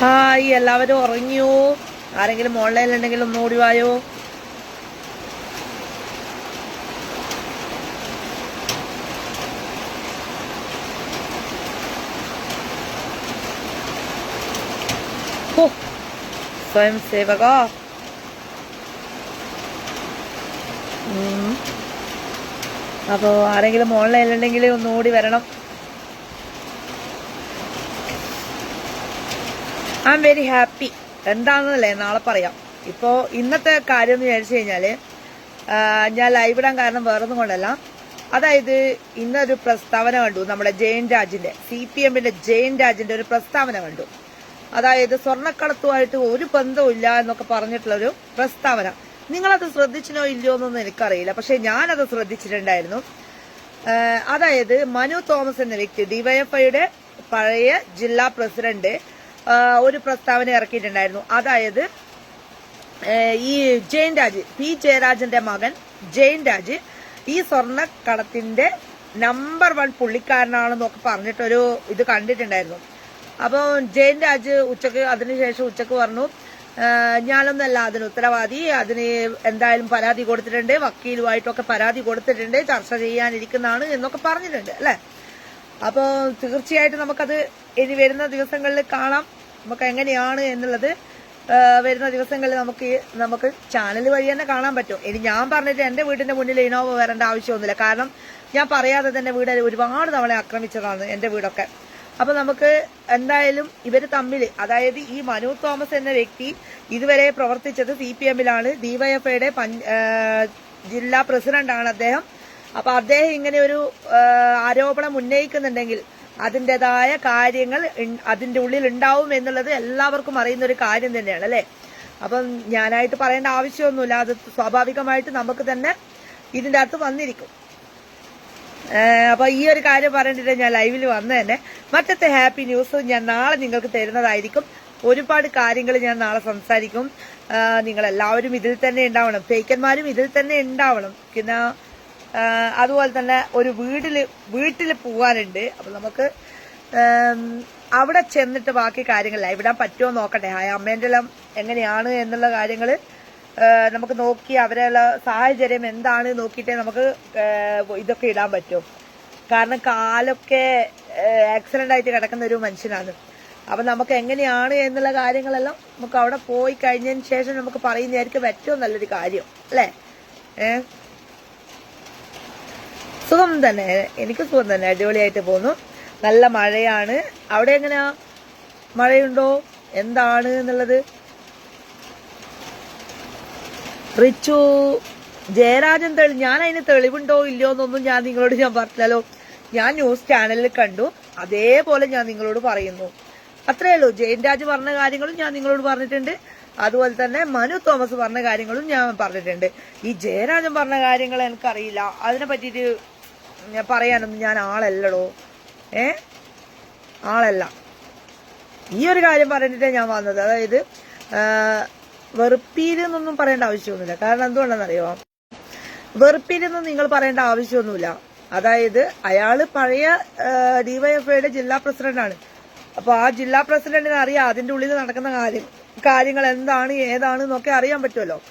Hi എല്ലാവരും ഉറങ്ങിയോ? ആരെങ്കിലും ഓൺലൈനിലുണ്ടെങ്കിൽ ഒന്ന് ഓടി വായോ? സ്വയം സേവക. ഉം. അപ്പോ ആരെങ്കിലും ഓൺലൈനിലുണ്ടെങ്കിൽ ഒന്ന് ഓടി വരണം. ഐ എം വെരി ഹാപ്പി എന്താണെന്നല്ലേ നാളെ പറയാം. ഇപ്പോൾ ഇന്നത്തെ കാര്യം എന്ന് വിചാരിച്ചു കഴിഞ്ഞാൽ ഞാൻ ലൈവ് ഇടാൻ കാരണം വേറൊന്നും കൊണ്ടല്ല. അതായത് ഇന്നൊരു പ്രസ്താവന കണ്ടു. നമ്മുടെ ജയൻ രാജിന്റെ സി പി എമ്മിന്റെ ജയൻ രാജിന്റെ ഒരു പ്രസ്താവന കണ്ടു. അതായത് സ്വർണക്കടത്തുമായിട്ട് ഒരു ബന്ധവും ഇല്ല എന്നൊക്കെ പറഞ്ഞിട്ടുള്ളൊരു പ്രസ്താവന. നിങ്ങളത് ശ്രദ്ധിച്ചിനോ ഇല്ലയോ എന്നൊന്നും എനിക്കറിയില്ല. പക്ഷെ ഞാനത് ശ്രദ്ധിച്ചിട്ടുണ്ടായിരുന്നു. അതായത് മനു തോമസ് എന്ന വ്യക്തി ഡിവൈഎഫ്ഐയുടെ പഴയ ജില്ലാ പ്രസിഡന്റ് ഒരു പ്രസ്താവന ഇറക്കിയിട്ടുണ്ടായിരുന്നു. അതായത് ഈ ജയൻ രാജ് പി ജയരാജന്റെ മകൻ ജയൻ രാജ് ഈ സ്വർണക്കടത്തിന്റെ നമ്പർ വൺ പുള്ളിക്കാരനാണെന്നൊക്കെ പറഞ്ഞിട്ടൊരു ഇത് കണ്ടിട്ടുണ്ടായിരുന്നു. അപ്പോൾ ജയൻ രാജ് ഉച്ചയ്ക്ക് അതിനുശേഷം ഉച്ചയ്ക്ക് പറഞ്ഞു "ആഹ് ഞാനൊന്നല്ല അതിന് ഉത്തരവാദി അതിന് എന്തായാലും പരാതി കൊടുത്തിട്ടുണ്ട് വക്കീലുമായിട്ടൊക്കെ പരാതി കൊടുത്തിട്ടുണ്ട് ചർച്ച ചെയ്യാനിരിക്കുന്നതാണ് എന്നൊക്കെ പറഞ്ഞിട്ടുണ്ട് അല്ലേ? അപ്പോൾ തീർച്ചയായിട്ടും നമുക്കത് ഇനി വരുന്ന ദിവസങ്ങളിൽ കാണാം. നമുക്ക് എങ്ങനെയാണ് എന്നുള്ളത് വരുന്ന ദിവസങ്ങളിൽ നമുക്ക് നമുക്ക് ചാനൽ വഴി തന്നെ കാണാൻ പറ്റും. ഇനി ഞാൻ പറഞ്ഞിട്ട് എന്റെ വീടിന്റെ മുന്നിൽ ഇനോവ വരേണ്ട ആവശ്യമൊന്നുമില്ല. കാരണം ഞാൻ പറയാതെ തന്നെ വീട് ഒരുപാട് തവണ ആക്രമിച്ചതാണ് എന്റെ വീടൊക്കെ. അപ്പോൾ നമുക്ക് എന്തായാലും ഇവർ തമ്മിൽ അതായത് ഈ മനു തോമസ് എന്ന വ്യക്തി ഇതുവരെ പ്രവർത്തിച്ചത് സി പി എമ്മിലാണ്. ഡിവൈഎഫ്ഐയുടെ ജില്ലാ പ്രസിഡന്റാണ് അദ്ദേഹം. അപ്പോൾ അദ്ദേഹം ഇങ്ങനെ ഒരു ആരോപണം ഉന്നയിക്കുന്നുണ്ടെങ്കിൽ അതിന്റെതായ കാര്യങ്ങൾ അതിന്റെ ഉള്ളിൽ ഉണ്ടാവും എന്നുള്ളത് എല്ലാവർക്കും അറിയുന്ന ഒരു കാര്യം തന്നെയാണ് അല്ലേ? അപ്പം ഞാനായിട്ട് പറയേണ്ട ആവശ്യമൊന്നുമില്ല. അത് സ്വാഭാവികമായിട്ട് നമുക്ക് തന്നെ ഇതിന്റെ അകത്ത് വന്നിരിക്കും. അപ്പോൾ അപ്പൊ ഈ ഒരു കാര്യം പറഞ്ഞിട്ട് ഞാൻ ലൈവിൽ വന്ന തന്നെ മറ്റത്തെ ഹാപ്പി ന്യൂസ് ഞാൻ നാളെ നിങ്ങൾക്ക് തരുന്നതായിരിക്കും. ഒരുപാട് കാര്യങ്ങൾ ഞാൻ നാളെ സംസാരിക്കും. നിങ്ങൾ എല്ലാവരും ഇതിൽ തന്നെ ഉണ്ടാവണം. ഫേക്കന്മാരും ഇതിൽ തന്നെ ഉണ്ടാവണം. പിന്നെ അതുപോലെ തന്നെ ഒരു വീട്ടിൽ വീട്ടിൽ പോകാനുണ്ട് അപ്പൊ നമുക്ക് അവിടെ ചെന്നിട്ട് ബാക്കി കാര്യങ്ങളില്ല ഇവിടെ പറ്റുമോ നോക്കട്ടെ. ആ അമ്മേന്റെ എല്ലാം എങ്ങനെയാണ് എന്നുള്ള കാര്യങ്ങൾ നമുക്ക് നോക്കി അവരെയുള്ള സാഹചര്യം എന്താണ് നോക്കിയിട്ടേ നമുക്ക് ഇതൊക്കെ ഇടാൻ പറ്റും. കാരണം കാലൊക്കെ ആക്സിഡന്റ് ആയിട്ട് കിടക്കുന്ന ഒരു മനുഷ്യനാണ്. അപ്പം നമുക്ക് എങ്ങനെയാണ് എന്നുള്ള കാര്യങ്ങളെല്ലാം നമുക്ക് അവിടെ പോയി കഴിഞ്ഞതിന് ശേഷം നമുക്ക് പറയുന്നതായിരിക്കും ഏറ്റവും നല്ലൊരു കാര്യം. അല്ലേ? ഏഹ് സുഖം തന്നെ. എനിക്ക് സുഖം തന്നെ. അടിപൊളിയായിട്ട് പോകുന്നു നല്ല മഴയാണ്. അവിടെ എങ്ങനെയാ മഴയുണ്ടോ? എന്താണ് എന്നുള്ളത്? റിച്ചു ജയരാജൻ തെളി ഞാൻ അതിന് തെളിവുണ്ടോ ഇല്ലയോ എന്നൊന്നും ഞാൻ നിങ്ങളോട് ഞാൻ പറഞ്ഞല്ലോ ഞാൻ ന്യൂസ് ചാനലിൽ കണ്ടു. അതേപോലെ ഞാൻ നിങ്ങളോട് പറയുന്നു. അത്രേ ഉള്ളൂ. ജയൻ രാജ് പറഞ്ഞ കാര്യങ്ങളും ഞാൻ നിങ്ങളോട് പറഞ്ഞിട്ടുണ്ട്. അതുപോലെ തന്നെ മനു തോമസ് പറഞ്ഞ കാര്യങ്ങളും ഞാൻ പറഞ്ഞിട്ടുണ്ട്. ഈ ജയരാജൻ പറഞ്ഞ കാര്യങ്ങൾ എനിക്കറിയില്ല. അതിനെ പറ്റിയിട്ട് ഞാൻ പറയാനൊന്നും ഞാൻ ആളല്ലടോ. ഏ? ആളല്ല. ഈ ഒരു കാര്യം പറഞ്ഞിട്ടേ ഞാൻ വന്നത്. അതായത് വെറുപ്പീരെന്നൊന്നും പറയേണ്ട ആവശ്യമൊന്നുമില്ല. കാരണം എന്തുകൊണ്ടെന്നറിയോ? വെറുപ്പീരെന്നും നിങ്ങൾ പറയേണ്ട ആവശ്യമൊന്നുമില്ല. അതായത് അയാൾ പഴയ ഡിവൈഎഫ്ഐയുടെ ജില്ലാ പ്രസിഡന്റാണ്. അപ്പൊ ആ ജില്ലാ പ്രസിഡന്റിന് അറിയാം അതിന്റെ ഉള്ളിൽ നടക്കുന്ന കാര്യം കാര്യങ്ങൾ എന്താണ് ഏതാണ് എന്നൊക്കെ അറിയാൻ പറ്റുമല്ലോ.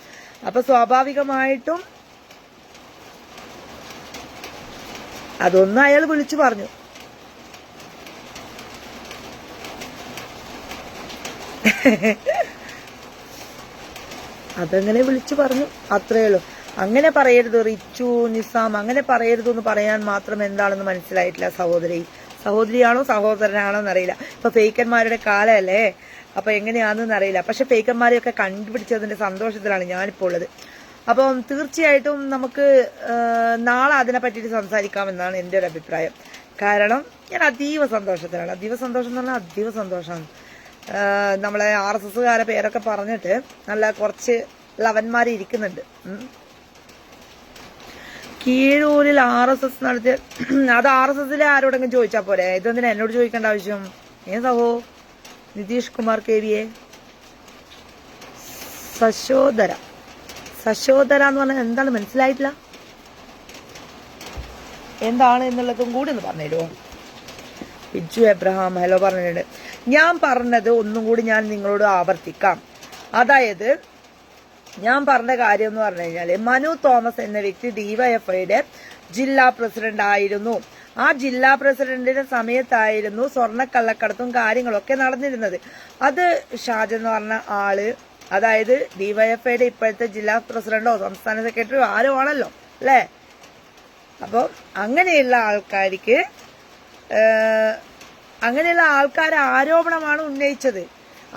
അപ്പൊ സ്വാഭാവികമായിട്ടും അതൊന്നും അയാൾ വിളിച്ചു പറഞ്ഞു. അതങ്ങനെ വിളിച്ചു പറഞ്ഞു. അത്രേ ഉള്ളൂ. അങ്ങനെ പറയരുത് റിച്ചു നിസാം അങ്ങനെ പറയരുത് എന്ന് പറയാൻ മാത്രം എന്താണെന്ന് മനസ്സിലായിട്ടില്ല സഹോദരി. സഹോദരിയാണോ സഹോദരനാണോ എന്നറിയില്ല ഇപ്പൊ ഫേക്കന്മാരുടെ കാലമല്ലേ? അപ്പൊ എങ്ങനെയാണെന്ന് അറിയില്ല. പക്ഷെ ഫേക്കന്മാരെയൊക്കെ കണ്ടുപിടിച്ചതിന്റെ സന്തോഷത്തിലാണ് ഞാനിപ്പോൾ ഉള്ളത്. അപ്പം തീർച്ചയായിട്ടും നമുക്ക് നാളെ അതിനെ പറ്റിയിട്ട് സംസാരിക്കാമെന്നാണ് എന്റെ ഒരു അഭിപ്രായം. കാരണം ഞാൻ അതീവ സന്തോഷത്തിലാണ്. അതീവ സന്തോഷം എന്ന് പറഞ്ഞാൽ അതീവ സന്തോഷമാണ്. ആ, നമ്മളെ ആർ എസ് എസ്സുകാരെ പേരൊക്കെ പറഞ്ഞിട്ട് നല്ല കുറച്ച് ലവന്മാർ ഇരിക്കുന്നുണ്ട്. കീഴൂരിൽ ആർ എസ് എസ് നടത്തിയ അത് ആർ എസ് എസിലെ ആരോടെങ്കിലും ചോദിച്ചാൽ പോരെ? ഇതെന്തിനാ എന്നോട് ചോദിക്കേണ്ട ആവശ്യം? ഏ സഹോ? നിതീഷ് കുമാർ കെ വിയെ സശോദര. സശോദര എന്ന് പറഞ്ഞാൽ എന്താണ് മനസ്സിലായിട്ടില്ല? എന്താണ് എന്നുള്ളതും കൂടി ഒന്ന് പറഞ്ഞുതരുമോ ബിജു എബ്രഹാം ഹലോ പറഞ്ഞിട്ടുണ്ട്. ഞാൻ പറഞ്ഞത് ഒന്നും കൂടി ഞാൻ നിങ്ങളോട് ആവർത്തിക്കാം. അതായത് ഞാൻ പറഞ്ഞ കാര്യം എന്ന് പറഞ്ഞു കഴിഞ്ഞാൽ മനു തോമസ് എന്ന വ്യക്തി ഡിവൈഎഫ്ഐയുടെ ജില്ലാ പ്രസിഡന്റ് ആയിരുന്നു. ആ ജില്ലാ പ്രസിഡന്റിന്റെ സമയത്തായിരുന്നു സ്വർണക്കള്ളക്കടത്തും കാര്യങ്ങളൊക്കെ നടന്നിരുന്നത്. അത് ഷാജ എന്ന് പറഞ്ഞ ആൾ അതായത് ഡിവൈഎഫ്ഐയുടെ ഇപ്പോഴത്തെ ജില്ലാ പ്രസിഡന്റോ സംസ്ഥാന സെക്രട്ടറിയോ ആരോ ആണല്ലോ അല്ലേ? അപ്പോൾ അങ്ങനെയുള്ള ആൾക്കാർക്ക് അങ്ങനെയുള്ള ആൾക്കാർ ആരോപണമാണ് ഉന്നയിച്ചത്.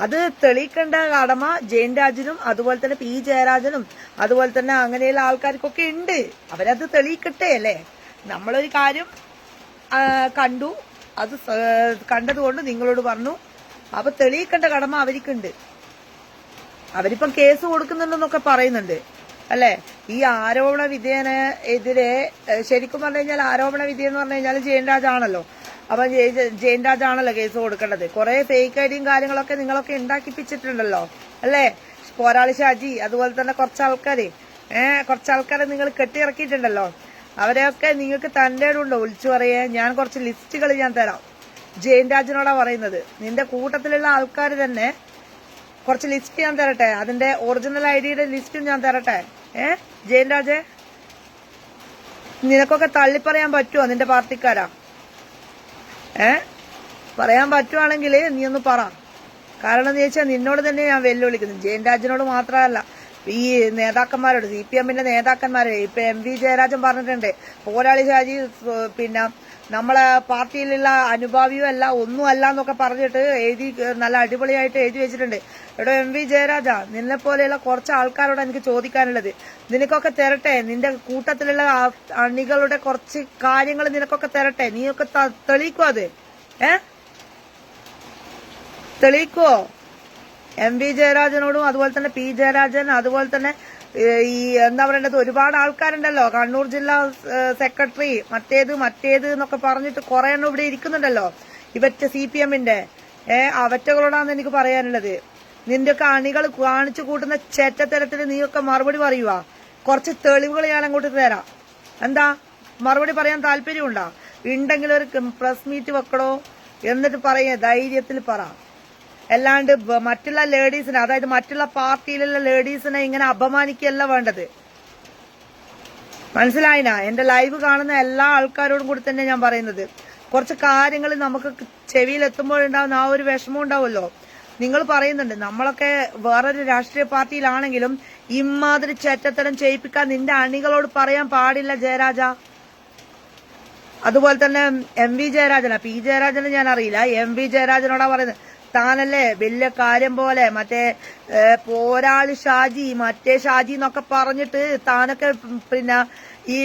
അത് തെളിയിക്കേണ്ട കടമ ജയൻ രാജനും അതുപോലെ തന്നെ പി ജയരാജനും അതുപോലെ തന്നെ അങ്ങനെയുള്ള ആൾക്കാർക്കൊക്കെ ഉണ്ട്. അവരത് തെളിയിക്കട്ടെ അല്ലേ? നമ്മളൊരു കാര്യം കണ്ടു. അത് കണ്ടതുകൊണ്ട് നിങ്ങളോട് പറഞ്ഞു. അപ്പൊ തെളിയിക്കേണ്ട കടമ അവർക്കുണ്ട്. അവരിപ്പം കേസ് കൊടുക്കുന്നുണ്ടെന്നൊക്കെ പറയുന്നുണ്ട്. അല്ലേ? ഈ ആരോപണ വിധേയന് എതിരെ ശരിക്കും പറഞ്ഞു കഴിഞ്ഞാൽ ആരോപണ വിധേയെന്ന് പറഞ്ഞു കഴിഞ്ഞാൽ ജയൻ രാജാണല്ലോ അപ്പൊ ജയ- ജയൻ രാജാണല്ലോ കേസ് കൊടുക്കേണ്ടത്. കുറെ ഫേക്ക് ഐഡിയും കാര്യങ്ങളൊക്കെ നിങ്ങളൊക്കെ ഉണ്ടാക്കിപ്പിച്ചിട്ടുണ്ടല്ലോ. അല്ലേ? പോരാളി ഷാജി അതുപോലെ തന്നെ കുറച്ച് ആൾക്കാര് ഏഹ് കുറച്ച് ആൾക്കാരെ നിങ്ങൾ കെട്ടിയിറക്കിയിട്ടുണ്ടല്ലോ. അവരെയൊക്കെ നിങ്ങൾക്ക് തന്റെ ഉണ്ടോ വിളിച്ചു പറയേ ഞാൻ കുറച്ച് ലിസ്റ്റുകൾ ഞാൻ തരാം. ജയൻ പറയുന്നത്. നിന്റെ കൂട്ടത്തിലുള്ള ആൾക്കാർ തന്നെ കുറച്ച് ലിസ്റ്റ് ഞാൻ തരട്ടെ? അതിന്റെ ഒറിജിനൽ ഐ ഡിയുടെ ലിസ്റ്റും ഞാൻ തരട്ടെ? ഏ? ജയൻ രാജേ നിനക്കൊക്കെ തള്ളിപ്പറയാൻ പറ്റുമോ നിന്റെ പാർട്ടിക്കാരാ? ഏ? പറയാൻ പറ്റുവാണെങ്കിൽ നീ ഒന്ന് പറ. കാരണം എന്ന് ചോദിച്ചാൽ നിന്നോട് തന്നെ ഞാൻ വെല്ലുവിളിക്കുന്നു. ജയൻ രാജനോട് മാത്രമല്ല ഈ നേതാക്കന്മാരോട് സി പി എമ്മിന്റെ നേതാക്കന്മാരെ ഇപ്പൊ എം വി ജയരാജൻ പറഞ്ഞിട്ടുണ്ട്. പോരാളി ഷാജി പിന്നെ നമ്മളെ പാർട്ടിയിലുള്ള അനുഭാവിയും അല്ല ഒന്നും അല്ല എന്നൊക്കെ പറഞ്ഞിട്ട് എഴുതി നല്ല അടിപൊളിയായിട്ട് എഴുതി വെച്ചിട്ടുണ്ട്. എടോ എം വി ജയരാജ നിന്നെ പോലെയുള്ള കുറച്ച് ആൾക്കാരോട് എനിക്ക് ചോദിക്കാനുള്ളത്. നിനക്കൊക്കെ തരട്ടെ? നിന്റെ കൂട്ടത്തിലുള്ള അണികളുടെ കുറച്ച് കാര്യങ്ങൾ നിനക്കൊക്കെ തരട്ടെ? നീയൊക്കെ തെളിയിക്കോ അത്? ഏ? തെളിയിക്കോ? എം വി ജയരാജനോടും അതുപോലെ തന്നെ പി ജയരാജൻ അതുപോലെ തന്നെ ഈ എന്താ പറയേണ്ടത് ഒരുപാട് ആൾക്കാരുണ്ടല്ലോ. കണ്ണൂർ ജില്ലാ സെക്രട്ടറി മറ്റേത് മറ്റേത് എന്നൊക്കെ പറഞ്ഞിട്ട് കുറെ എണ്ണം ഇവിടെ ഇരിക്കുന്നുണ്ടല്ലോ. ഇവറ്റ സി പി എമ്മിന്റെ. ഏഹ് അവറ്റകളോടാന്ന് എനിക്ക് പറയാനുള്ളത്. നിന്റെയൊക്കെ അണികൾ കാണിച്ചു കൂട്ടുന്ന ചെറ്റത്തരത്തിൽ നീയൊക്കെ മറുപടി പറയുക കുറച്ച് തെളിവുകൾ ഞാൻ അങ്ങോട്ട് തരാം. എന്താ? മറുപടി പറയാൻ താല്പര്യമുണ്ടോ? ഉണ്ടെങ്കിൽ ഒരു പ്രസ് മീറ്റ് വെക്കണോ? എന്നിട്ട് പറയേ ധൈര്യത്തിൽ പറ. അല്ലാണ്ട് മറ്റുള്ള ലേഡീസിനെ അതായത് മറ്റുള്ള പാർട്ടിയിലുള്ള ലേഡീസിനെ ഇങ്ങനെ അപമാനിക്കുകയല്ല വേണ്ടത്. മനസ്സിലായിന? എന്റെ ലൈവ് കാണുന്ന എല്ലാ ആൾക്കാരോടും കൂടി തന്നെ ഞാൻ പറയുന്നത്. കുറച്ച് കാര്യങ്ങൾ നമുക്ക് ചെവിയിൽ എത്തുമ്പോഴുണ്ടാവുന്ന ആ ഒരു വിഷമം ഉണ്ടാവുമല്ലോ. നിങ്ങൾ പറയുന്നുണ്ട് നമ്മളൊക്കെ വേറൊരു രാഷ്ട്രീയ പാർട്ടിയിലാണെങ്കിലും ഇമാതിരി ചേറ്റത്തരം ചെയ്യിപ്പിക്കാൻ നിന്റെ അണികളോട് പറയാൻ പാടില്ല ജയരാജ. അതുപോലെ തന്നെ എം വി ജയരാജന. പി ജയരാജനെ ഞാൻ അറിയില്ല എം വി ജയരാജനോടാ പറയുന്നത്. താനല്ലേ വലിയ കാര്യം പോലെ മറ്റേ പോരാളി ഷാജി മറ്റേ ഷാജി എന്നൊക്കെ പറഞ്ഞിട്ട് താനൊക്കെ പിന്നെ ഈ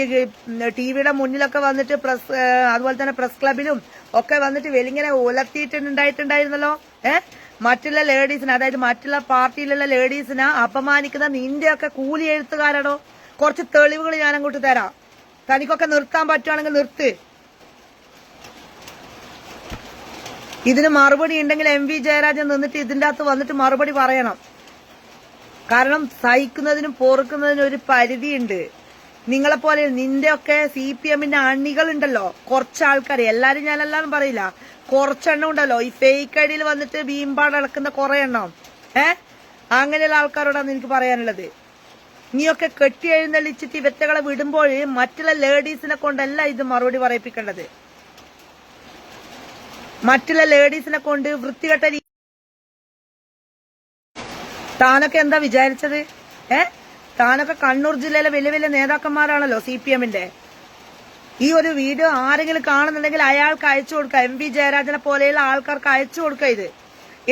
ടി വിയുടെ മുന്നിലൊക്കെ വന്നിട്ട് പ്രസ് അതുപോലെ തന്നെ പ്രസ് ക്ലബിലും ഒക്കെ വന്നിട്ട് വെലിങ്ങനെ ഉലർത്തിയിട്ടുണ്ടായിട്ടുണ്ടായിരുന്നല്ലോ. ഏ? മറ്റുള്ള ലേഡീസിനെ അതായത് മറ്റുള്ള പാർട്ടിയിലുള്ള ലേഡീസിനെ അപമാനിക്കുന്ന നിന്റെയൊക്കെ കൂലി എഴുത്തുകാരാണോ കുറച്ച് തെളിവുകൾ ഞാൻ അങ്ങോട്ട് തരാം. തനിക്കൊക്കെ നിർത്താൻ പറ്റുവാണെങ്കിൽ നിർത്ത്. ഇതിന് മറുപടി ഉണ്ടെങ്കിൽ എം വി ജയരാജൻ നിന്നിട്ട് ഇതിന്റെ അകത്ത് വന്നിട്ട് മറുപടി പറയണം. കാരണം സഹിക്കുന്നതിനും പൊറുക്കുന്നതിനും ഒരു പരിധിയുണ്ട്. നിങ്ങളെപ്പോലെ നിന്റെ ഒക്കെ സി പി എമ്മിന്റെ അണികളുണ്ടല്ലോ. കുറച്ച് ആൾക്കാർ എല്ലാരും ഞാൻ എല്ലാരും പറയില്ല. കുറച്ചെണ്ണം ഉണ്ടല്ലോ. ഈ ഫേക്ക് ഐഡിയിൽ വന്നിട്ട് ഭീമ്പാട് അടക്കുന്ന കുറെ എണ്ണം. ഏ? അങ്ങനെയുള്ള ആൾക്കാരോടാണ് എനിക്ക് പറയാനുള്ളത്. നീയൊക്കെ കെട്ടി എഴുന്നള്ളിച്ചിട്ട് ഇവറ്റകളെ വിടുമ്പോൾ മറ്റുള്ള ലേഡീസിനെ കൊണ്ടല്ല ഇത് മറുപടി പറയിപ്പിക്കേണ്ടത്. മറ്റുള്ള ലേഡീസിനെ കൊണ്ട് വൃത്തികെട്ട രീതി താനൊക്കെ എന്താ വിചാരിച്ചത്? ഏ? താനൊക്കെ കണ്ണൂർ ജില്ലയിലെ വലിയ വലിയ നേതാക്കന്മാരാണല്ലോ സി പി എമ്മിന്റെ ഈ ഒരു വീഡിയോ ആരെങ്കിലും കാണുന്നുണ്ടെങ്കിൽ അയാൾക്ക് അയച്ചു കൊടുക്കുക. എം വി ജയരാജനെ പോലെയുള്ള ആൾക്കാർക്ക് അയച്ചു കൊടുക്കുക ഇത്.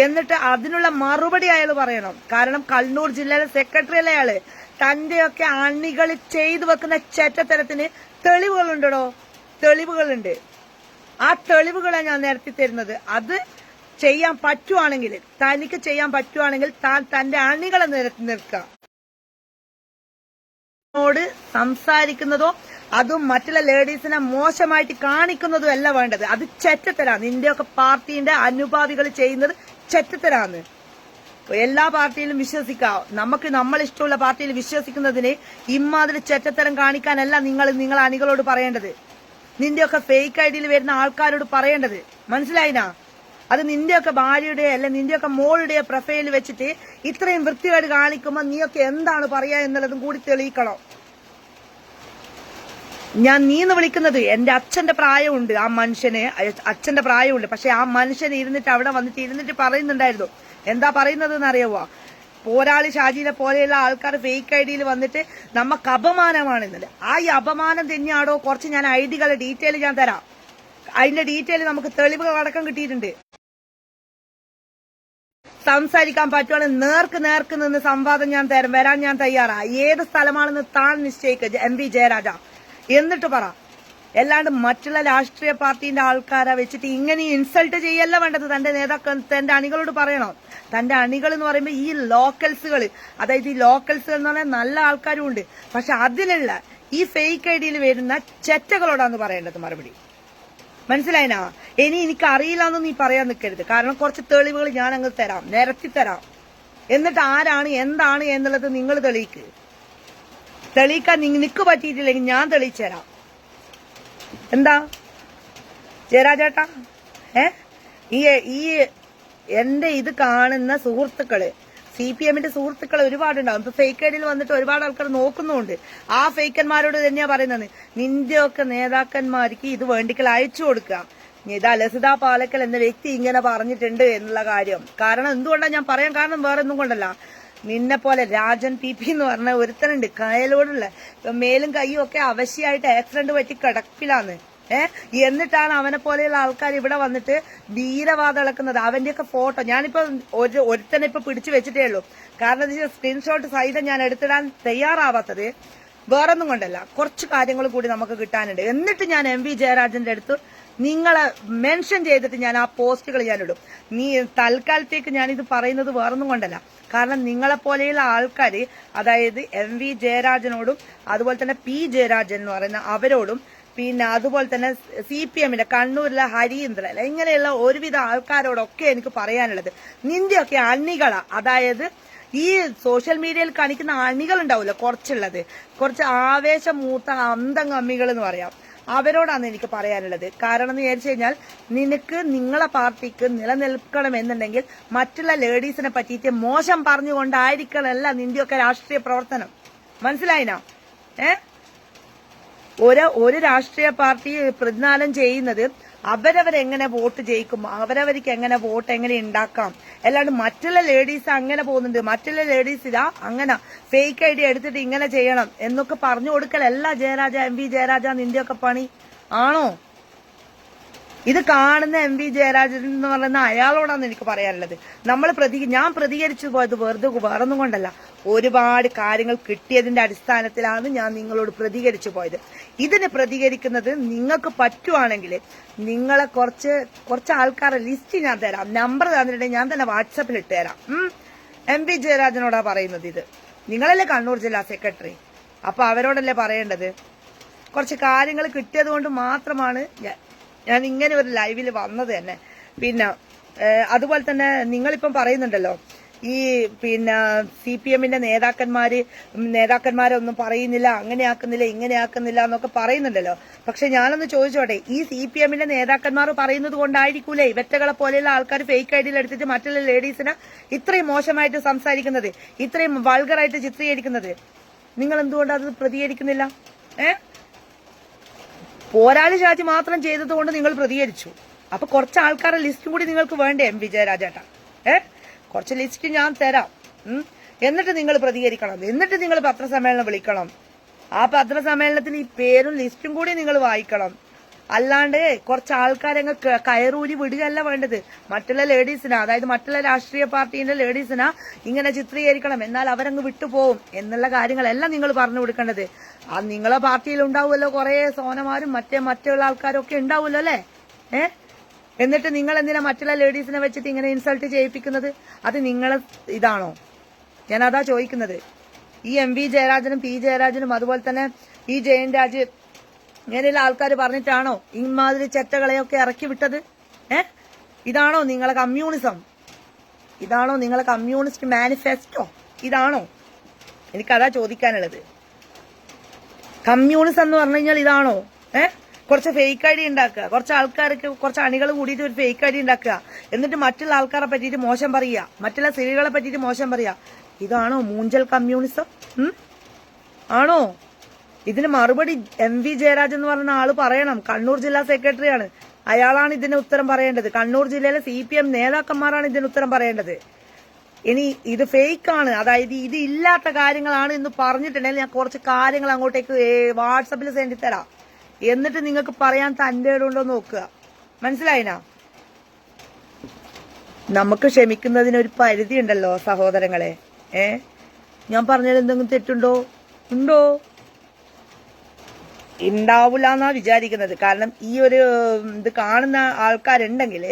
എന്നിട്ട് അതിനുള്ള മറുപടി അയാൾ പറയണം. കാരണം കണ്ണൂർ ജില്ലയിലെ സെക്രട്ടറി അല്ലേ അയാൾ? തന്റെയൊക്കെ അണികൾ ചെയ്തു വെക്കുന്ന ചെറ്റത്തരത്തിന് തെളിവുകളുണ്ടോ തെളിവുകളുണ്ട്. ആ തെളിവുകളാണ് ഞാൻ നിരത്തി തരുന്നത്. അത് ചെയ്യാൻ പറ്റുവാണെങ്കിൽ തനിക്ക് ചെയ്യാൻ പറ്റുവാണെങ്കിൽ താൻ തന്റെ അണികളെ നിരത്തി നിൽക്കുക ോട് സംസാരിക്കുന്നതോ അതും മറ്റുള്ള ലേഡീസിനെ മോശമായിട്ട് കാണിക്കുന്നതോ അല്ല വേണ്ടത്. അത് ചെറ്റത്തരാണ് നിന്റെയൊക്കെ പാർട്ടിന്റെ അനുഭാവികൾ ചെയ്യുന്നത് ചെറ്റത്തരാണ് എല്ലാ പാർട്ടിയിലും വിശ്വസിക്കാം. നമുക്ക് നമ്മൾ ഇഷ്ടമുള്ള പാർട്ടിയിൽ വിശ്വസിക്കുന്നതിന് ഇമാതിരി ചെറ്റത്തരം കാണിക്കാനല്ല നിങ്ങൾ നിങ്ങൾ അണികളോട് പറയേണ്ടത്. നിന്റെയൊക്കെ ഫേക്ക് ഐഡിയിൽ വരുന്ന ആൾക്കാരോട് പറയേണ്ടത്. മനസ്സിലായിനാ? അത് നിന്റെയൊക്കെ ഭാര്യയുടെ അല്ലെ നിന്റെയൊക്കെ മോളുടെ പ്രൊഫൈൽ വെച്ചിട്ട് ഇത്രയും വൃത്തികേട് കാണിക്കുമ്പോൾ നീയൊക്കെ എന്താണ് പറയാ എന്നുള്ളതും കൂടി തെളിയിക്കണം. ഞാൻ നീ എന്ന് വിളിക്കുന്നത് എന്റെ അച്ഛന്റെ പ്രായമുണ്ട്. ആ മനുഷ്യന് അച്ഛന്റെ പ്രായമുണ്ട്. പക്ഷെ ആ മനുഷ്യൻ ഇരുന്നിട്ട് അവിടെ വന്നിട്ട് ഇരുന്നിട്ട് പറയുന്നുണ്ടായിരുന്നു. എന്താ പറയുന്നത് എന്നറിയാവോ പോരാളി ഷാജിനെ പോലെയുള്ള ആൾക്കാർ ഫേക്ക് ഐ ഡിയിൽ വന്നിട്ട് നമുക്ക് അപമാനമാണ് ഇന്നലെ ആ ഈ അപമാനം തന്നെയാണോ കുറച്ച് ഞാൻ ഐ ഡികളുടെ ഡീറ്റെയിൽ ഞാൻ തരാം. അതിന്റെ ഡീറ്റെയിൽ നമുക്ക് തെളിവുകൾ അടക്കം കിട്ടിയിട്ടുണ്ട്. സംസാരിക്കാൻ പറ്റുവാണെങ്കിൽ നേർക്ക് നേർക്ക് നിന്ന് സംവാദം ഞാൻ തരാം. വരാൻ ഞാൻ തയ്യാറാ. ഏത് സ്ഥലമാണെന്ന് താൻ നിശ്ചയിക്കുക എം വി ജയരാജ. എന്നിട്ട് പറ. അല്ലാണ്ട് മറ്റുള്ള രാഷ്ട്രീയ പാർട്ടിന്റെ ആൾക്കാരെ വെച്ചിട്ട് ഇങ്ങനെ ഇൻസൾട്ട് ചെയ്യല്ല വേണ്ടത്. തന്റെ നേതാക്കൾ തന്റെ അണികളോട് പറയണം. തന്റെ അണികൾ എന്ന് പറയുമ്പോൾ ഈ ലോക്കൽസുകൾ അതായത് ഈ ലോക്കൽസുകൾ എന്ന് പറഞ്ഞാൽ നല്ല ആൾക്കാരും ഉണ്ട്. പക്ഷെ അതിലുള്ള ഈ ഫേക്ക് ഐ ഡിയിൽ വരുന്ന ചെറ്റകളോടാന്ന് പറയേണ്ടത് മറുപടി. മനസ്സിലായിനാ? ഇനി എനിക്ക് അറിയില്ല എന്ന് നീ പറയാൻ നിൽക്കരുത്. കാരണം കുറച്ച് തെളിവുകൾ ഞാൻ അങ്ങ് തരാം. നിരത്തി തരാം. എന്നിട്ട് ആരാണ് എന്താണ് എന്നുള്ളത് നിങ്ങൾ തെളിയിക്ക്. തെളിയിക്കാൻ നിനക്ക് പറ്റിയിട്ടില്ലെങ്കിൽ ഞാൻ തെളിയിച്ചു തരാം. എന്താ? ജയരാജേട്ടാ? ഏ? ഈ ഈ എന്റെ ഇത് കാണുന്ന സുഹൃത്തുക്കൾ സി പി എമ്മിന്റെ സുഹൃത്തുക്കൾ ഒരുപാടുണ്ടാവും. ഇപ്പൊ ഫേക്ക് ഐഡിയിൽ വന്നിട്ട് ഒരുപാട് ആൾക്കാർ നോക്കുന്നുണ്ട്. ആ ഫേക്കന്മാരോട് തന്നെയാ പറയുന്നത്. നിന്റെ ഒക്കെ നേതാക്കന്മാർക്ക് ഇത് വേണ്ടിക്കൽ അയച്ചു കൊടുക്കുക. ഇതാ ലസിത പാലക്കൽ എന്ന വ്യക്തി ഇങ്ങനെ പറഞ്ഞിട്ടുണ്ട് എന്നുള്ള കാര്യം. കാരണം എന്തുകൊണ്ടാണ് ഞാൻ പറയാൻ കാരണം വേറെ ഒന്നും കൊണ്ടല്ല. നിന്നെ പോലെ രാജൻ പി പി എന്ന് പറഞ്ഞ ഒരുത്തനുണ്ട്. കയലോടുള്ള മേലും കൈയും ഒക്കെ അവശ്യമായിട്ട് ആക്സിഡന്റ് പറ്റി കിടപ്പിലാന്ന്. ഏഹ് എന്നിട്ടാണ് അവനെ പോലെയുള്ള ആൾക്കാർ ഇവിടെ വന്നിട്ട് വീരവാദം ഇളക്കുന്നത്. അവന്റെയൊക്കെ ഫോട്ടോ. ഞാനിപ്പോ ഒരു ഒരുത്തനെ ഇപ്പൊ പിടിച്ചു വെച്ചിട്ടേ ഉള്ളൂ. കാരണം എന്താ വെച്ചാൽ സ്ക്രീൻഷോട്ട് സഹിതം ഞാൻ എടുത്തിടാൻ തയ്യാറാവാത്തത് വേറൊന്നും കൊണ്ടല്ല. കുറച്ച് കാര്യങ്ങൾ കൂടി നമുക്ക് കിട്ടാനുണ്ട്. എന്നിട്ട് ഞാൻ എം വി ജയരാജന്റെ അടുത്ത് നിങ്ങളെ മെൻഷൻ ചെയ്തിട്ട് ഞാൻ ആ പോസ്റ്റുകൾ ഞാൻ ഇടും. നീ തൽക്കാലത്തേക്ക് ഞാൻ ഇത് പറയുന്നത് വേറൊന്നും കൊണ്ടല്ല. കാരണം നിങ്ങളെ പോലെയുള്ള ആൾക്കാർ അതായത് എം വി ജയരാജനോടും അതുപോലെ തന്നെ പി ജയരാജൻ എന്ന് പറയുന്ന അവരോടും പിന്നെ അതുപോലെ തന്നെ സി പി എമ്മിന്റെ കണ്ണൂരിലെ ഹരീന്ദ്രൻ ഇങ്ങനെയുള്ള ഒരുവിധ ആൾക്കാരോടൊക്കെ എനിക്ക് പറയാനുള്ളത്. നിന്റെയൊക്കെ അണികളാ. അതായത് ഈ സോഷ്യൽ മീഡിയയിൽ കാണിക്കുന്ന അണികൾ ഉണ്ടാവില്ല കുറച്ചുള്ളത്? കുറച്ച് ആവേശം മൂത്ത അന്തങ്ങമ്മികൾ എന്ന് പറയാം. അവരോടാണ് എനിക്ക് പറയാനുള്ളത്. കാരണം എന്ന് വിചാരിച്ചു കഴിഞ്ഞാൽ നിനക്ക് നിങ്ങളെ പാർട്ടിക്ക് നിലനിൽക്കണം എന്നുണ്ടെങ്കിൽ മറ്റുള്ള ലേഡീസിനെ പറ്റിയിട്ട് മോശം പറഞ്ഞുകൊണ്ടായിരിക്കണമല്ല നിന്റെയൊക്കെ രാഷ്ട്രീയ പ്രവർത്തനം. മനസ്സിലായിനാ? ഏഹ് ഒരു ഒരു രാഷ്ട്രീയ പാർട്ടി പ്രതിദാനം ചെയ്യുന്നത് അവരവരെങ്ങനെ വോട്ട് ജയിക്കും? അവരവർക്ക് എങ്ങനെ വോട്ട് എങ്ങനെ ഉണ്ടാക്കാം? അല്ലാണ്ട് മറ്റുള്ള ലേഡീസ് അങ്ങനെ പോകുന്നുണ്ട്. മറ്റുള്ള ലേഡീസ് ഇതാ അങ്ങനെ ഫേക്ക് ഐ ഡി എടുത്തിട്ട് ഇങ്ങനെ ചെയ്യണം എന്നൊക്കെ പറഞ്ഞു കൊടുക്കലല്ല ജയരാജ എം വി ജയരാജ നിന്റെയൊക്കെ പണി ആണോ? ഇത് കാണുന്ന എം വി ജയരാജൻ എന്ന് പറയുന്ന അയാളോടാണ് എനിക്ക് പറയാനുള്ളത്. നമ്മൾ പ്രതി ഞാൻ പ്രതികരിച്ചു പോയത് വെറുതെ വേറൊന്നും കൊണ്ടല്ല. ഒരുപാട് കാര്യങ്ങൾ കിട്ടിയതിന്റെ അടിസ്ഥാനത്തിലാണ് ഞാൻ നിങ്ങളോട് പ്രതികരിച്ചു പോയത്. ഇതിന് പ്രതികരിക്കുന്നത് നിങ്ങൾക്ക് പറ്റുവാണെങ്കിൽ നിങ്ങളെ കുറച്ച് കുറച്ച് ആൾക്കാരെ ലിസ്റ്റ് ഞാൻ തരാം. നമ്പർ തന്നിട്ടുണ്ടെങ്കിൽ ഞാൻ തന്നെ വാട്സപ്പിൽ ഇട്ട് തരാം. എം വി ജയരാജനോടാ പറയുന്നത് ഇത്. നിങ്ങളല്ലേ കണ്ണൂർ ജില്ലാ സെക്രട്ടറി? അപ്പൊ അവരോടല്ലേ പറയേണ്ടത്? കുറച്ച് കാര്യങ്ങൾ കിട്ടിയത് കൊണ്ട് മാത്രമാണ് ഞാൻ ഇങ്ങനെ ഒരു ലൈവിൽ വന്നത് തന്നെ. പിന്നെ അതുപോലെ തന്നെ നിങ്ങളിപ്പം പറയുന്നുണ്ടല്ലോ ഈ പിന്നെ സി പി എമ്മിന്റെ നേതാക്കന്മാര് നേതാക്കന്മാരൊന്നും പറയുന്നില്ല അങ്ങനെ ആക്കുന്നില്ല ഇങ്ങനെ ആക്കുന്നില്ല എന്നൊക്കെ പറയുന്നുണ്ടല്ലോ. പക്ഷെ ഞാനൊന്ന് ചോദിച്ചോട്ടെ ഈ സി പി എമ്മിന്റെ നേതാക്കന്മാർ പറയുന്നത് കൊണ്ടായിരിക്കൂലേ ഇവറ്റകളെ പോലെയുള്ള ആൾക്കാർ ഫേക്ക് ഐഡിയിൽ എടുത്തിട്ട് മറ്റുള്ള ലേഡീസിനെ ഇത്രയും മോശമായിട്ട് സംസാരിക്കുന്നത് ഇത്രയും വൾഗറായിട്ട് ചിത്രീകരിക്കുന്നത്? നിങ്ങൾ എന്തുകൊണ്ട് അത് പ്രതികരിക്കുന്നില്ല? ഏഹ് പോരാളി ഷാജി മാത്രം ചെയ്തത് കൊണ്ട് നിങ്ങൾ പ്രതികരിച്ചു. അപ്പൊ കുറച്ച് ആൾക്കാരുടെ ലിസ്റ്റും കൂടി നിങ്ങൾക്ക് വേണ്ടേ എം. വിജയരാജേട്ടാ. ഏ? കുറച്ച് ലിസ്റ്റ് ഞാൻ തരാം. എന്നിട്ട് നിങ്ങൾ പ്രതികരിക്കണം. എന്നിട്ട് നിങ്ങൾ പത്രസമ്മേളനം വിളിക്കണം. ആ പത്രസമ്മേളനത്തിന് ഈ പേരും ലിസ്റ്റും കൂടി നിങ്ങൾ വായിക്കണം. അല്ലാണ്ട് കുറച്ച് ആൾക്കാരെ കയറൂരി വിടുകയല്ല വേണ്ടത്. മറ്റുള്ള ലേഡീസിനാ അതായത് മറ്റുള്ള രാഷ്ട്രീയ പാർട്ടീന്റെ ലേഡീസിനാ ഇങ്ങനെ ചിത്രീകരിക്കണം. എന്നാൽ അവരങ്ങ് വിട്ടുപോകും എന്നുള്ള കാര്യങ്ങളെല്ലാം നിങ്ങൾ പറഞ്ഞു കൊടുക്കേണ്ടത്. ആ നിങ്ങളെ പാർട്ടിയിൽ ഉണ്ടാവുമല്ലോ കുറേ സോനമാരും മറ്റേ മറ്റുള്ള ആൾക്കാരും ഒക്കെ ഉണ്ടാവുമല്ലോ അല്ലേ? ഏ? എന്നിട്ട് നിങ്ങൾ എന്തിനാ മറ്റുള്ള ലേഡീസിനെ വെച്ചിട്ട് ഇങ്ങനെ ഇൻസൾട്ട് ചെയ്യിപ്പിക്കുന്നത്? അത് നിങ്ങളെ ഇതാണോ? ഞാനതാ ചോദിക്കുന്നത്. ഈ എം വി ജയരാജനും പി ജയരാജനും അതുപോലെ തന്നെ ഈ ജയൻ രാജ് ഇങ്ങനെയുള്ള ആൾക്കാർ പറഞ്ഞിട്ടാണോ ഇമാതിരി ചെറ്റകളെയൊക്കെ ഇറക്കി വിട്ടത്? ഏ? ഇതാണോ നിങ്ങളെ കമ്മ്യൂണിസം? ഇതാണോ നിങ്ങളെ കമ്മ്യൂണിസ്റ്റ് മാനിഫെസ്റ്റോ? ഇതാണോ? എനിക്കതാ ചോദിക്കാനുള്ളത്. കമ്മ്യൂണിസം എന്ന് പറഞ്ഞു കഴിഞ്ഞാൽ ഇതാണോ? ഏ? കുറച്ച് ഫേക്ക് ഐ ഡി ഉണ്ടാക്കുക. കുറച്ച് ആൾക്കാർക്ക് കുറച്ച് അണികൾ കൂടിയിട്ട് ഒരു ഫേക്ക് ഐ ഡി ഉണ്ടാക്കുക. എന്നിട്ട് മറ്റുള്ള ആൾക്കാരെ പറ്റിയിട്ട് മോശം പറയുക. മറ്റുള്ള സ്ത്രീകളെ പറ്റിയിട്ട് മോശം പറയുക. ഇതാണോ മൂഞ്ചൽ കമ്മ്യൂണിസം? ആണോ? ഇതിന് മറുപടി എം വി ജയരാജ് എന്ന് പറഞ്ഞ ആൾ പറയണം. കണ്ണൂർ ജില്ലാ സെക്രട്ടറിയാണ് അയാളാണ് ഇതിന് ഉത്തരം പറയേണ്ടത്. കണ്ണൂർ ജില്ലയിലെ സി പി എം നേതാക്കന്മാരാണ് ഇതിന് ഉത്തരം പറയേണ്ടത്. ഇനി ഇത് ഫേക്ക് ആണ്. അതായത് ഇത് ഇല്ലാത്ത കാര്യങ്ങളാണ് എന്ന് പറഞ്ഞിട്ടുണ്ടെങ്കിൽ ഞാൻ കുറച്ച് കാര്യങ്ങൾ അങ്ങോട്ടേക്ക് വാട്സപ്പിൽ സെൻഡ് തരാം എന്നിട്ട് നിങ്ങൾക്ക് പറയാൻ തന്റെ ഉണ്ടോ നോക്കുക. മനസ്സിലായിനാ? നമുക്ക് ക്ഷമിക്കുന്നതിന് ഒരു പരിധി ഉണ്ടല്ലോ സഹോദരങ്ങളെ. ഏ? ഞാൻ പറഞ്ഞതിൽ എന്തെങ്കിലും തെറ്റുണ്ടോ? ഉണ്ടോ? ഉണ്ടാവില്ല എന്നാ വിചാരിക്കുന്നത്. കാരണം ഈ ഒരു ഇത് കാണുന്ന ആൾക്കാരുണ്ടെങ്കിൽ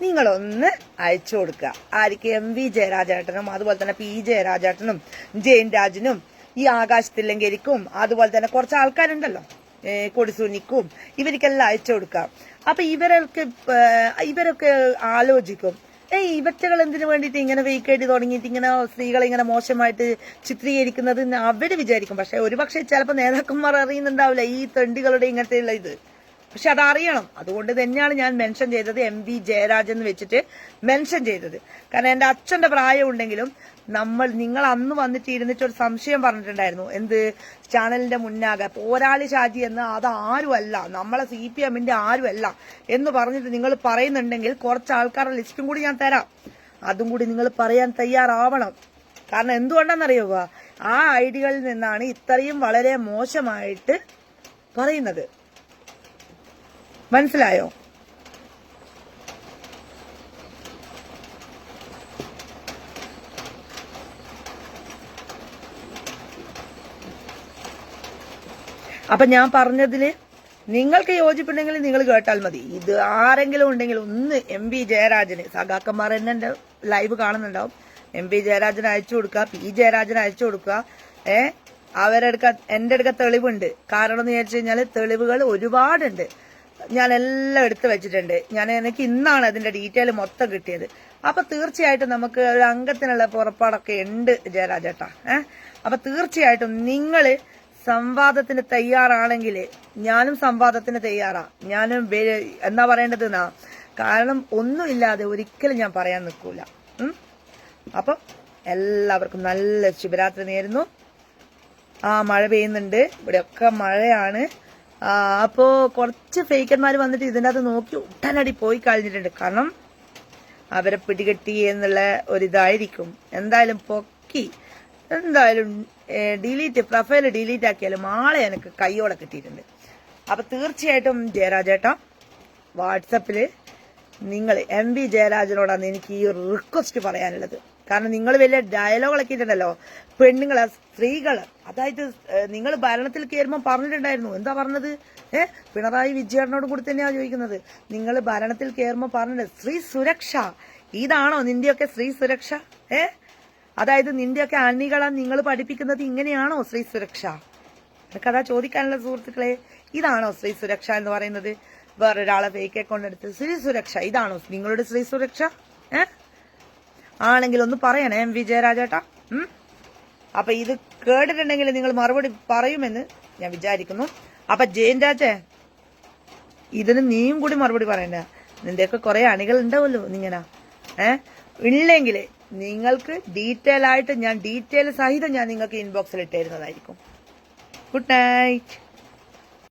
നിങ്ങളൊന്ന് അയച്ചു കൊടുക്കുക. ആർക്ക് എം വി ജയരാജേട്ടനും അതുപോലെ തന്നെ പി ജയരാജേട്ടനും ജയൻ രാജനും ഈ ആകാശത്തില്ലെങ്കിലും അതുപോലെ തന്നെ കുറച്ച് ആൾക്കാരുണ്ടല്ലോ കൊടിസുനിക്കും ഇവർക്കെല്ലാം അയച്ചു കൊടുക്കാം അപ്പൊ ഇവരൊക്കെ ഇവരൊക്കെ ആലോചിക്കും ഏയ് ഇവറ്റകൾ എന്തിനു വേണ്ടിയിട്ട് ഇങ്ങനെ ഫേക്ക് ആയിട്ട് തുടങ്ങിയിട്ട് ഇങ്ങനെ സ്ത്രീകളെ ഇങ്ങനെ മോശമായിട്ട് ചിത്രീകരിക്കുന്നത് അവർ വിചാരിക്കും. പക്ഷെ ഒരുപക്ഷെ ചിലപ്പോ നേതാക്കന്മാർ അറിയുന്നുണ്ടാവില്ല ഈ തെണ്ടികളുടെ ഇങ്ങനത്തെ ഉള്ള ഇത്. പക്ഷെ അതറിയണം. അതുകൊണ്ട് തന്നെയാണ് ഞാൻ മെൻഷൻ ചെയ്തത് എം വി ജയരാജ് എന്ന് വെച്ചിട്ട് മെൻഷൻ ചെയ്തത്. കാരണം എന്റെ അച്ഛന്റെ പ്രായം ഉണ്ടെങ്കിലും നമ്മൾ നിങ്ങൾ അന്ന് വന്നിട്ട് ഇരുന്നിട്ട് ഒരു സംശയം പറഞ്ഞിട്ടുണ്ടായിരുന്നു. എന്ത്? ചാനലിന്റെ മുന്നാകെ. പോരാളി ഷാജി എന്ന് അത് ആരുമല്ല. നമ്മളെ സി പി എമ്മിന്റെ ആരുമല്ല എന്ന് പറഞ്ഞിട്ട് നിങ്ങൾ പറയുന്നുണ്ടെങ്കിൽ കുറച്ച് ആൾക്കാരുടെ ലിസ്റ്റും കൂടി ഞാൻ തരാം. അതും കൂടി നിങ്ങൾ പറയാൻ തയ്യാറാവണം. കാരണം എന്തുകൊണ്ടാണെന്നറിയുക ആ ഐഡികളിൽ നിന്നാണ് ഇത്രയും വളരെ മോശമായിട്ട് പറയുന്നത്. മനസ്സിലായോ? അപ്പൊ ഞാൻ പറഞ്ഞതിൽ നിങ്ങൾക്ക് യോജിപ്പുണ്ടെങ്കിൽ നിങ്ങൾ കേട്ടാൽ മതി. ഇത് ആരെങ്കിലും ഉണ്ടെങ്കിൽ ഒന്ന് എം പി ജയരാജന് സഖാക്കന്മാർ തന്നെ ലൈവ് കാണുന്നുണ്ടാവും. എം പി ജയരാജന് അയച്ചു കൊടുക്കുക പി ജയരാജന് അയച്ചു കൊടുക്കുക. ഏ? അവരെടുക്ക എന്റെ അടുക്ക തെളിവുണ്ട്. കാരണം എന്ന് വിചാരിച്ചു കഴിഞ്ഞാൽ തെളിവുകൾ ഒരുപാടുണ്ട്. ഞാൻ എല്ലാം എടുത്തു വെച്ചിട്ടുണ്ട്. ഞാൻ എനിക്ക് ഇന്നാണ് അതിന്റെ ഡീറ്റെയിൽ മൊത്തം കിട്ടിയത്. അപ്പൊ തീർച്ചയായിട്ടും നമുക്ക് ഒരു അംഗത്തിനുള്ള പുറപ്പാടൊക്കെ ഉണ്ട് ജയരാജേട്ടാ. ഏഹ് അപ്പൊ തീർച്ചയായിട്ടും നിങ്ങൾ സംവാദത്തിന് തയ്യാറാണെങ്കിൽ ഞാനും സംവാദത്തിന് തയ്യാറാ. ഞാനും എന്താ പറയേണ്ടത് എന്നാ കാരണം ഒന്നുമില്ലാതെ ഒരിക്കലും ഞാൻ പറയാൻ നിൽക്കൂല? അപ്പം എല്ലാവർക്കും നല്ല ശുഭരാത്രി നേരുന്നു. ആ മഴ പെയ്യുന്നുണ്ട്. ഇവിടെയൊക്കെ മഴയാണ്. ആ, അപ്പോ കുറച്ച് ഫേക്കന്മാർ വന്നിട്ട് ഇതിന്റെ നോക്കി ഉടനടി പോയി കഴിഞ്ഞിട്ടുണ്ട്. കാരണം അവരെ പിടികെട്ടി എന്നുള്ള ഒരിതായിരിക്കും. എന്തായാലും പൊക്കി. എന്തായാലും ഡിലീറ്റ് പ്രൊഫൈൽ ഡിലീറ്റ് ആക്കിയാലും ആളെ എനിക്ക് കൈയോടെ കിട്ടിയിട്ടുണ്ട്. അപ്പൊ തീർച്ചയായിട്ടും ജയരാജേട്ടാ വാട്സപ്പിൽ നിങ്ങൾ എം വി ജയരാജനോടാണ് എനിക്ക് ഈ റിക്വസ്റ്റ് പറയാനുള്ളത്. കാരണം നിങ്ങൾ വലിയ ഡയലോഗ് ഇട്ടുണ്ടല്ലോ പെണ്ണുങ്ങളെ സ്ത്രീകൾ. അതായത് നിങ്ങൾ ഭരണത്തിൽ കയറുമ്പോൾ പറഞ്ഞിട്ടുണ്ടായിരുന്നു. എന്താ പറഞ്ഞത്? ഏ പിണറായി വിജയനോട് കൂടി തന്നെയാണ് ചോദിക്കുന്നത്. നിങ്ങൾ ഭരണത്തിൽ കയറുമ്പോൾ പറഞ്ഞിട്ടുണ്ട് സ്ത്രീ സുരക്ഷ. ഇതാണോ നിന്റെയൊക്കെ സ്ത്രീ സുരക്ഷ? ഏ അതായത് നിന്റെയൊക്കെ അണികളെ നിങ്ങൾ പഠിപ്പിക്കുന്നത് ഇങ്ങനെയാണോ സ്ത്രീ സുരക്ഷ? എനിക്കതാ ചോദിക്കാനുള്ള സുഹൃത്തുക്കളെ ഇതാണോ സ്ത്രീ സുരക്ഷ എന്ന് പറയുന്നത്? വേറൊരാളെ ഫേക്ക് അക്കൗണ്ട് എടുത്ത് സ്ത്രീ സുരക്ഷ ഇതാണോ നിങ്ങളുടെ സ്ത്രീ സുരക്ഷ? ഏ ആണെങ്കിൽ ഒന്ന് പറയണേ എം. വി ജയരാജേട്ടാ ഉം? അപ്പൊ ഇത് കേട്ടിട്ടുണ്ടെങ്കിൽ നിങ്ങൾ മറുപടി പറയുമെന്ന് ഞാൻ വിചാരിക്കുന്നു. അപ്പൊ ജയൻ രാജേ ഇതിന് നീയും കൂടി മറുപടി പറയണ്ട. നിന്റെയൊക്കെ കുറെ അണികൾ ഉണ്ടാവല്ലോ നിങ്ങനാ ഏ? ഇല്ലെങ്കിൽ നിങ്ങൾക്ക് ഡീറ്റെയിൽ ആയിട്ട് ഞാൻ ഡീറ്റെയിൽ സഹിതം ഞാൻ നിങ്ങൾക്ക് ഇൻബോക്സിൽ ഇട്ടിരുന്നതായിരിക്കും. Good night.